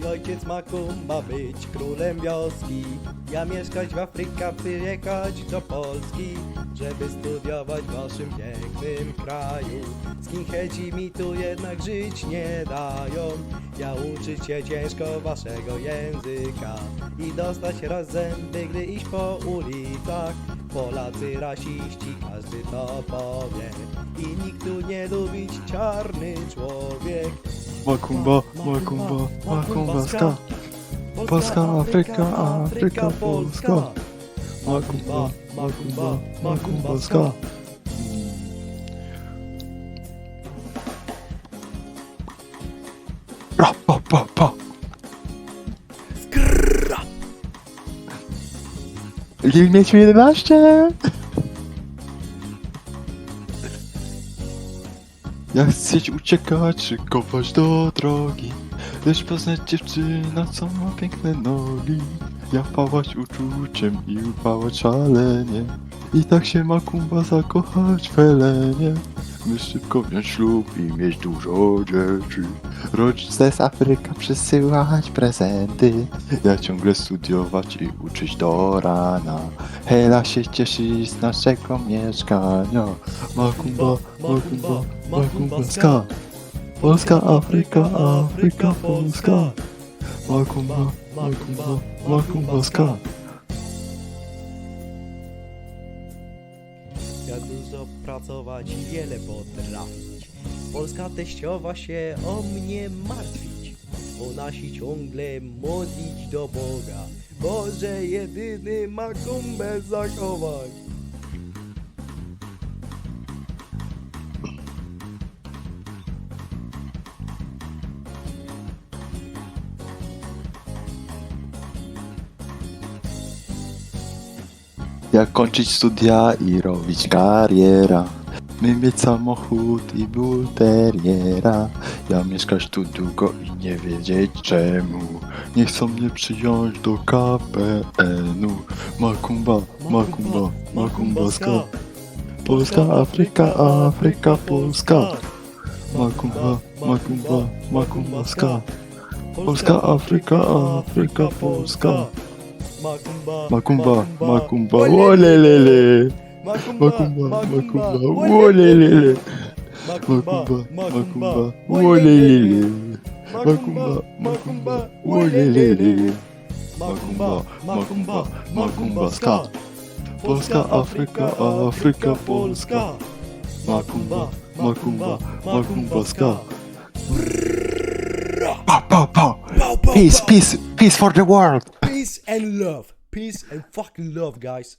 Mój ojciec ma kumba być królem wioski. Ja mieszkać w Afryce, wyjechać do Polski Żeby studiować w waszym pięknym kraju. Skinheadzi mi tu jednak żyć nie dają. Ja uczyć się ciężko waszego języka I dostać raz zęby, gdy iść po ulicach. Polacy rasiści, każdy to powie I nikt tu nie lubić czarny człowiek Makumba, makumba, makumbaska. Polska, Afryka, Afryka, Polska. Makumba, makumba, makumbaska. Ra, pa, pa, pa. Lil mieć 11. Ja chcę uciekać, szykować do drogi Lecz poznać dziewczynę, co ma piękne nogi. Ja pałać uczuciem i upałać szalenie. I tak się ma kumba zakochać w Helenie My szybko wziąć ślub i mieć dużo dzieci Rodzice z Afryka przysyłać prezenty. Ja ciągle studiować i uczyć do rana. Hela się cieszy z naszego mieszkania. Makumba, makumba, makumbaska Polska, Afryka, Afryka, Polska. Makumba, makumba, makumbaska Ja dużo pracować i wiele potrafić. Polska teściowa się o mnie martwić. Ona się ciągle modlić do Boga. Boże jedyny ma kumbę zachować. Jak kończyć studia i robić kariera. My mieć samochód i bulteriera Ja mieszkać tu długo i nie wiedzieć czemu. Nie chcą mnie przyjąć do KPN-u Makumba, makumba, makumbaska Polska, Afryka, Afryka, Polska. Makumba, makumba, makumbaska Polska, Afryka, Afryka, Polska Makumba, Makumba, makumba, wolelele Makumba, makumba, wolelele Makumba, makumba, wolelele Makumba, makumba, wolelele Makumba, makumba, makumba, ska Polska, Afryka, Afryka, Polska Makumba, makumba, makumba, ska Pa, pa, pa Pow, pow, Peace, pow. peace, peace for the world Peace and love. Peace and fucking love, guys.